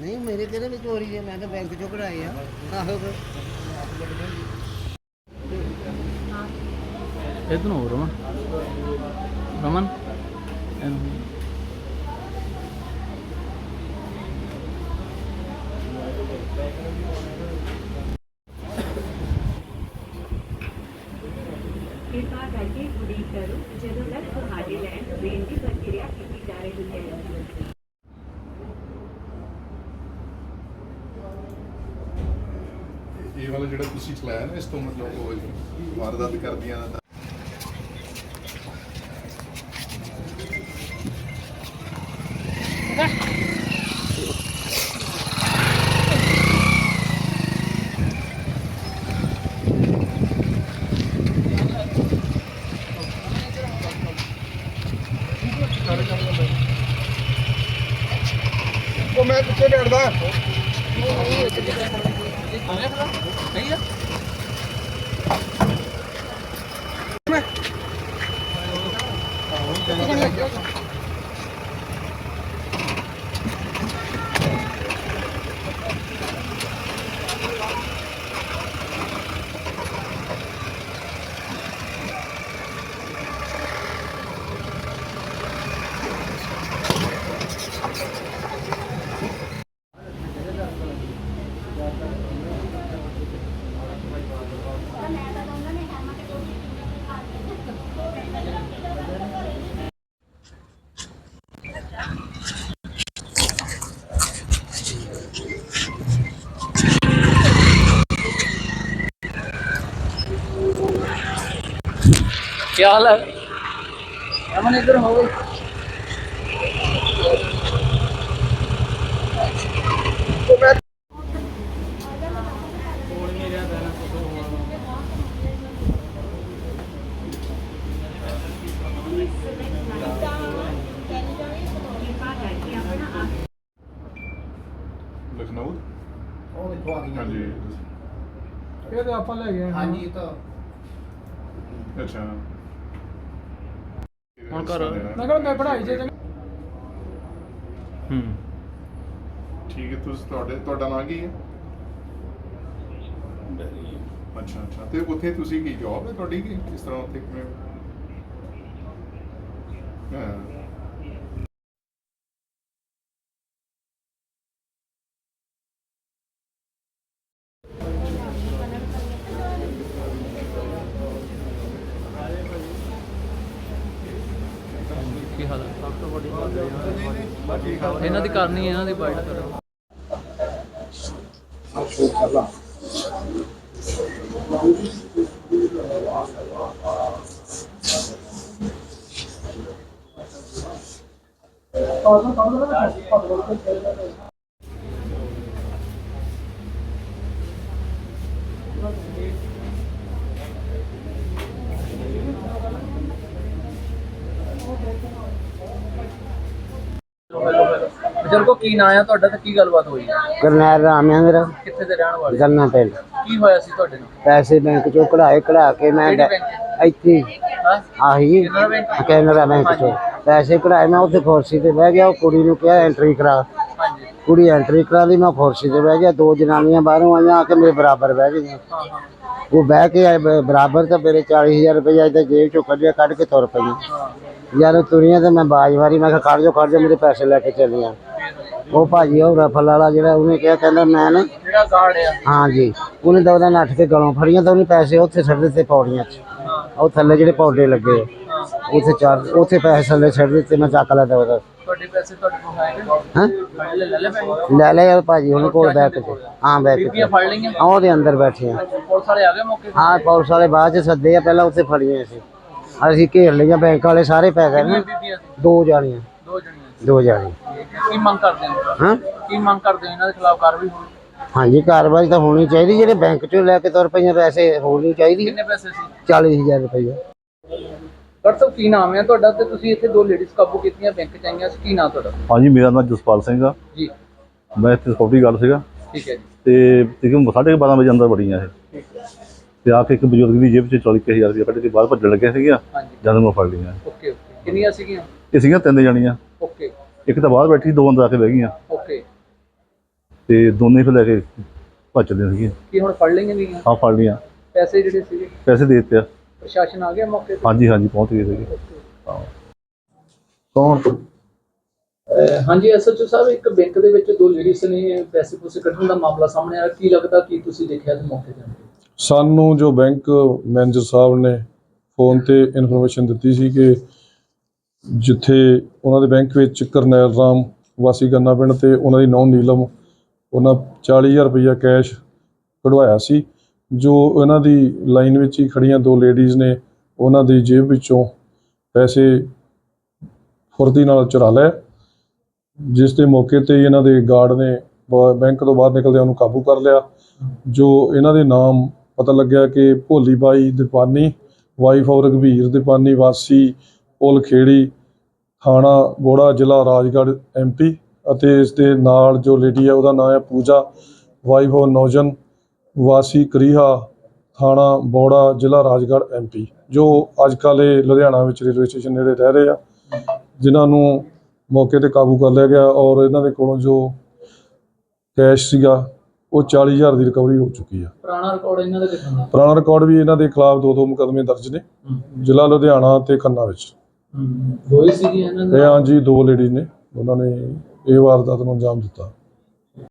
ਨਹੀਂ ਮੇਰੇ ਕਿਹੜੇ ਵਿੱਚ ਚੋਰੀ ਹੈ ਮੈਂ ਤਾਂ ਬੈਂਕ ਚੋਂ ਕਢਾਏ ਆ। ਆਹੋ। ਇਧਰ ਨੂੰ ਰਮਨ। ਰਮਨ। ਇਹਨੂੰ ਕਿਰਪਾ ਕਰਕੇ ਉਡੀਕ ਕਰੋ ਜਦੋਂ ਤੱਕ ਤੁਹਾਡੇ ਲੈਣ ਦੇਣ ਦੀ ਪ੍ਰਕਿਰਿਆ ਕੀਤੀ ਜਾ ਰਹੀ ਹੈ। ਵਾਲਾ ਜਿਹੜਾ ਤੁਸੀਂ ਚਲਾਇਆ ਨਾ ਇਸ ਤੋਂ ਮਤਲਬ ਉਹ ਵਾਰਦਾਤ ਕਰਦੀਆਂ ਦਾ ਉਹ ਮੈਂ ਪਿੱਛੇ ਬੈਠਦਾ। ਕੀ ਹਾਲ ਹੈ ਰਮਨ ਇਧਰ ਹੋ? ਆਪ ਲਖਨਊ? ਉਹ ਕਿੱਥੋਂ ਆ ਗਈ। ਹਾਂਜੀ। ਇਹ ਤੇ ਆਪਾਂ ਲੈ ਗਏ ਹਾਂਜੀ ਇਹ ਤਾਂ। ਅੱਛਾ। ਹੁਣ ਘਰ- ਮੈਂ ਕਹਿੰਦਾ ਮੈਂ ਪੜ੍ਹਾਈ ਜੇ ਚੰਗਾ ਹੂੰ। ਠੀਕ ਹੈ ਤੁਸੀਂ ਤੁਹਾਡੇ ਤੁਹਾਡਾ ਨਾਂ ਕੀ ਹੈ? ਅੱਛਾ ਅੱਛਾ। ਤੇ ਉੱਥੇ ਤੁਸੀਂ ਕੀ ਜੌਬ ਹੈ ਤੁਹਾਡੀ ਕੀ? ਕਿਸ ਤਰ੍ਹਾਂ ਉੱਥੇ ਕਿਵੇਂ? ਹਾਂ। ਕੀ ਹਾਲ ਹੈ। ਸਭ ਤੋਂ ਵੱਡੀ ਬਾਤ ਹੈ। ਇਹਨਾਂ ਦੀ ਕਰਨੀ ਹੈ ਇਹਨਾਂ ਦੀ ਬਾਈਟ ਕਰੋ। ਬਜ਼ੁਰਗੋ ਕੀ ਨਾਂ ਆ ਤੁਹਾਡਾ ਤੇ ਕੀ ਗੱਲਬਾਤ ਹੋਈ? ਹੈ ਕਰਨੈਲ ਰਾਮ ਹੈ ਮੇਰਾ ਕਿੱਥੇ ਦੇ ਰਹਿਣ ਵਾਲੇ? ਗੰਨਾ ਪਿੰਡ। ਕੀ ਹੋਇਆ ਸੀ ਤੁਹਾਡੇ ਨਾਲ? ਪੈਸੇ ਬੈਂਕ ਚੋਂ ਕਢਾਏ ਕਢਾ ਕੇ ਮੈਂ ਕਿਹੜੀ ਡੈ- ਬੈਂਕ? ਇੱਥੇ ਹਾਂ। ਆਹੀ। ਕੈਨਰਾ ਬੈਂਕ? ਕੈਨਰਾ ਬੈਂਕ ਚੋਂ। ਪੈਸੇ ਕਢਾਏ ਮੈਂ ਉੱਥੇ ਫੋਰਸੀ ਤੇ ਬਹਿ ਗਿਆ ਉਹ ਕੁੜੀ ਨੂੰ ਕਿਹਾ ਐਂਟਰੀ ਕਰਾ। ਹਾਂਜੀ। ਕੁੜੀ ਐਂਟਰੀ ਕਰਾ ਲਈ ਮੈਂ ਫੋਰਸੀ ਤੇ ਬਹਿ ਗਿਆ ਦੋ ਜਨਾਨੀਆਂ ਬਾਹਰੋਂ ਆਈਆਂ ਆ ਕੇ ਮੇਰੇ ਬਰਾਬਰ ਬਹਿ ਗਈਆਂ। ਹਾਂ ਹਾਂ। ਉਹ ਬਹਿ ਕੇ ਆਏ ਬ- ਬਰਾਬਰ ਤਾਂ ਮੇਰੇ 40000 ਰੁਪਏ ਇਹਦੇ ਜੇਬ ਚੋਂ ਕੱਢਿਆ ਕੱਢ ਕੇ ਤੁਰ ਪਈਆਂ। ਯਾਰ ਉਹ ਤੁਰੀਆਂ ਤੇ ਮੈਂ ਬਾਜ ਮਾਰੀ ਮੈਂ ਕਿਹਾ ਖੜ ਜਾ ਖੜ ਜਾ ਮੇਰੇ ਪੈਸੇ ਲੈ ਕੇ ਚੱਲੀਆਂ ਉਹ ਭਾਜੀ ਉਹ ਰਫਲ ਵਾਲਾ ਜਿਹੜਾ ਉਹਨੇ ਕਿਹਾ ਕਹਿੰਦਾ ਮੈਂ ਨਾ ਜਿਹੜਾ ਗਾਰਡ ਆ। ਹਾਂਜੀ ਉਹਨੇ ਤਾਂ ਉਹਦਾ ਨੱਠ ਕੇ ਗਲੋਂ ਫੜੀਆਂ ਤਾਂ ਉਹਨੇ ਪੈਸੇ ਉੱਥੇ ਛੱਡ ਦਿੱਤੇ ਪੌੜੀਆਂ 'ਚ। ਹਾਂ। ਉਹ ਥੱਲੇ ਜਿਹੜੇ ਪੌੜੇ ਲੱਗੇ ਉੱਥੇ ਚਾਰ ਉੱਥੇ ਪੈਸੇ ਥੱਲੇ ਛੱਡ ਦਿੱਤੇ ਮੈਂ ਚੱਕ ਲਿਆ ਉਹਦਾ। ਤੁਹਾਡੇ ਪੈਸੇ ਤੁਹਾਡੇ ਕੋਲ ਹੈਗੇ ਹਾਂ? ਲੈ ਲੈ ਪੈਸੇ ਲੈ ਲੈ ਯਾਰ ਭਾਜੀ ਉਹਨੇ ਕੋਲ ਬੈਠ ਕੇ। ਹਾਂ ਬੈਠ ਕੇ। ਫੜ ਲਈਆਂ? ਉਹਦੇ ਅੰਦਰ ਬੈਠੇ ਆ। ਪੁਲਿਸ ਵਾਲੇ ਆ ਗਏ ਮੌਕੇ ਹਾਂ ਪੁਲਿਸ ਵਾਲੇ ਬਾਅਦ ਚ ਸੱਦੇ ਆ ਪਹਿਲਾਂ ਉੱਥੇ ਫੜੀਆਂ ਸੀ। ਅਸੀਂ ਘੇਰ ਲਈਆਂ ਬੈਂਕ ਵਾਲੇ ਸਾਰੇ ਪੈ ਗਏ ਦੋ ਜਾਣੀਆਂ। ਦੋ ਜਾਣੀ। ਕੀ ਮੰਗ ਕਰਦੇ ਹੋ? ਹਾਂ? ਕੀ ਮੰਗ ਕਰਦੇ ਹੋ ਇਹਨਾਂ ਦੇ ਖਿਲਾਫ ਕਾਰਵਾਈ ਹੋਣੀ? ਹਾਂਜੀ ਕਾਰਵਾਈ ਤਾਂ ਹੋਣੀ ਚਾਹੀਦੀ ਜਿਹੜੇ ਬੈਂਕ ਚੋਂ ਲੈ ਕੇ ਤੁਰ ਪਈਆਂ ਪੈਸੇ ਹੋਣੀ ਚਾਹੀਦੀ। ਕਿੰਨੇ ਪੈਸੇ ਸੀ? 40000 ਰੁਪਏ ਡਾਕਟਰ ਸਾਹਿਬ ਕੀ ਨਾਮ ਹੈ ਤੁਹਾਡਾ? ਤੇ ਤੁਸੀਂ ਇੱਥੇ ਦੋ ਲੇਡੀਜ਼ ਕਾਬੂ ਕੀਤੀਆਂ ਬੈਂਕ ਚ ਆਈਆਂ ਸੀ ਕੀ ਨਾਮ ਤੁਹਾਡਾ? ਹਾਂਜੀ ਮੇਰਾ ਨਾਮ ਜਸਪਾਲ ਸਿੰਘ ਆ। ਜੀ। ਮੈਂ ਇੱਥੇ ਸਕਿਉਰਟੀ ਗਾਰਡ ਸੀਗਾ। ਠੀਕ ਹੈ ਜੀ। ਤੇ ਤਕਰੀਬਨ ਸਾਢੇ ਕੁ ਬਾਰਾਂ ਵਜੇ ਅੰਦਰ ਵੜੀਆਂ ਇਹ। ਤੇ ਆ ਕੇ ਇੱਕ ਬਜ਼ੁਰਗ ਦੀ ਜੇਬ 'ਚ 40000 ਰੁਪਏ ਕੱਢ ਕੇ ਬਾਹਰ ਭੱਜਣ ਲੱਗਿਆ ਸੀਗਾ। ਹਾਂਜੀ। ਜਦ ਮੈਂ ਫੜ ਲਈਆਂ। Okay okay. ਕਿੰਨੀਆਂ ਸੀਗੀਆਂ? ਇਹ ਸੀਗੀਆਂ ਤਿੰਨ ਜਣੀਆਂ। ਇੱਕ ਤਾਂ ਬਾਹਰ ਬੈਠੀ ਦੋ ਅੰਦਰ ਆ ਕੇ ਬਹਿ ਗਈਆਂ। ਓਕੇ ਤੇ ਦੋਨੇ ਫਿਰ ਲੈ ਕੇ ਭੱਜ ਚਲੇ ਸੀਗੇ। ਕੀ ਹੁਣ ਫੜ ਲਈਆਂ ਗਈਆਂ? ਆ ਫੜ ਲਿਆ ਪੈਸੇ ਜਿਹੜੇ ਸੀਗੇ? ਪੈਸੇ ਦੇ ਦਿੱਤੇ ਆ। ਪ੍ਰਸ਼ਾਸਨ ਆ ਗਿਆ ਮੌਕੇ ਤੇ? ਹਾਂਜੀ ਹਾਂਜੀ ਪਹੁੰਚ ਗਏ ਸੀਗੇ। ਕੌਣ? ਅਹ ਹਾਂਜੀ ਐਸਐਚਓ ਸਾਹਿਬ ਇੱਕ ਬੈਂਕ ਦੇ ਵਿੱਚ ਦੋ ਲੇਡੀਜ਼ ਨੇ ਪੈਸੇ ਪੂਸੇ ਕੱਢਣ ਦਾ ਮਾਮਲਾ ਸਾਹਮਣੇ ਆਇਆ। ਕੀ ਲੱਗਦਾ ਕੀ ਤੁਸੀਂ ਦੇਖਿਆ ਤੇ ਮੌਕੇ ਤੇ? ਸਾਨੂੰ ਜੋ ਬੈਂਕ ਮੈਨੇਜਰ ਸਾਹਿਬ ਨੇ ਫੋਨ ਤੇ ਇਨਫੋਰਮੇਸ਼ਨ ਦਿੱਤੀ ਸੀ ਕਿ ਜਿੱਥੇ ਉਹਨਾਂ ਦੇ ਬੈਂਕ ਵਿੱਚ ਕਰਨੈਲ ਰਾਮ ਵਾਸੀ ਗੰਨਾ ਪਿੰਡ ਤੇ ਉਹਨਾਂ ਦੀ ਨੌਂ ਨੀਲਮ, ਉਹਨਾਂ 40000 ਰੁਪਈਆ ਕੈਸ਼ ਕਢਵਾਇਆ ਸੀ, ਜੋ ਇਹਨਾਂ ਦੀ ਲਾਈਨ ਵਿੱਚ ਹੀ ਖੜੀਆਂ ਦੋ ਲੇਡੀਜ਼ ਨੇ, ਉਹਨਾਂ ਦੀ ਜੇਬ ਵਿੱਚੋਂ ਪੈਸੇ ਫੁਰਤੀ ਨਾਲ ਚੁਰਾ ਲਏ, ਜਿਸ ਦੇ ਮੌਕੇ ਤੇ ਇਹਨਾਂ ਦੇ ਗਾਰਡ ਨੇ ਬ- ਬੈਂਕ ਤੋਂ ਬਾਹਰ ਨਿਕਲਦਿਆਂ ਉਹਨੂੰ ਕਾਬੂ ਕਰ ਲਿਆ, ਜੋ ਇਹਨਾਂ ਦੇ ਨਾਮ ਪਤਾ ਲੱਗਿਆ ਕਿ ਭੋਲੀ ਬਾਈ ਦੀਪਾਨੀ, ਵਾਈਫ ਔਰ ਰਘਵੀਰ ਦੀਪਾਨੀ ਵਾਸੀ ਪੁਲ ਖੇੜੀ ਥਾਣਾ ਬੋੜਾ ਜ਼ਿਲ੍ਹਾ ਰਾਜਗੜ੍ਹ ਐਮਪੀ ਅਤੇ ਇਸ ਦੇ ਨਾਲ ਜੋ ਲੇਡੀ ਹੈ ਉਹਦਾ ਨਾਮ ਹੈ ਪੂਜਾ ਵਾਈਫ ਨੌਜਨ ਵਾਸੀ ਕਰੀਹਾ ਥਾਣਾ ਬੋੜਾ ਜ਼ਿਲ੍ਹਾ ਰਾਜਗੜ੍ਹ ਐਮਪੀ ਜੋ ਅੱਜ ਕੱਲ੍ਹ ਇਹ ਲੁਧਿਆਣਾ ਵਿੱਚ ਰੇਲਵੇ ਸਟੇਸ਼ਨ ਨੇੜੇ ਰਹਿ ਰਹੇ ਆ ਜਿਨ੍ਹਾਂ ਨੂੰ ਮੌਕੇ ਤੇ ਕਾਬੂ ਕਰ ਲਿਆ ਗਿਆ ਔਰ ਇਹਨਾਂ ਦੇ ਕੋਲੋਂ ਜੋ ਕੈਸ਼ ਸੀਗਾ ਉਹ 40000 ਦੀ ਰਿਕਵਰੀ ਹੋ ਚੁੱਕੀ ਆ। ਪੁਰਾਣਾ ਰਿਕਾਰਡ ਇਹਨਾਂ ਦਾ ਦਾ? ਪੁਰਾਣਾ ਰਿਕਾਰਡ ਵੀ ਇਹਨਾਂ ਦੇ ਖਿਲਾਫ ਦੋ ਦੋ ਮੁਕੱਦਮੇ ਦਰਜ ਨੇ ਜ਼ਿਲ੍ਹਾ ਲੁਧਿਆਣਾ ਤੇ ਖੰਨਾ ਵਿੱਚ। ਦੋ ਹੀ। ਇਹਨਾਂ ਇਹ ਦੇ ਹਾਂਜੀ ਦੋ ਲੇਡੀ ਨੇ। ਉਹਨਾਂ ਨੇ ਇਹ ਵਾਰਦਾਤ ਨੂੰ ਅੰਜਾਮ ਦਿੱਤਾ।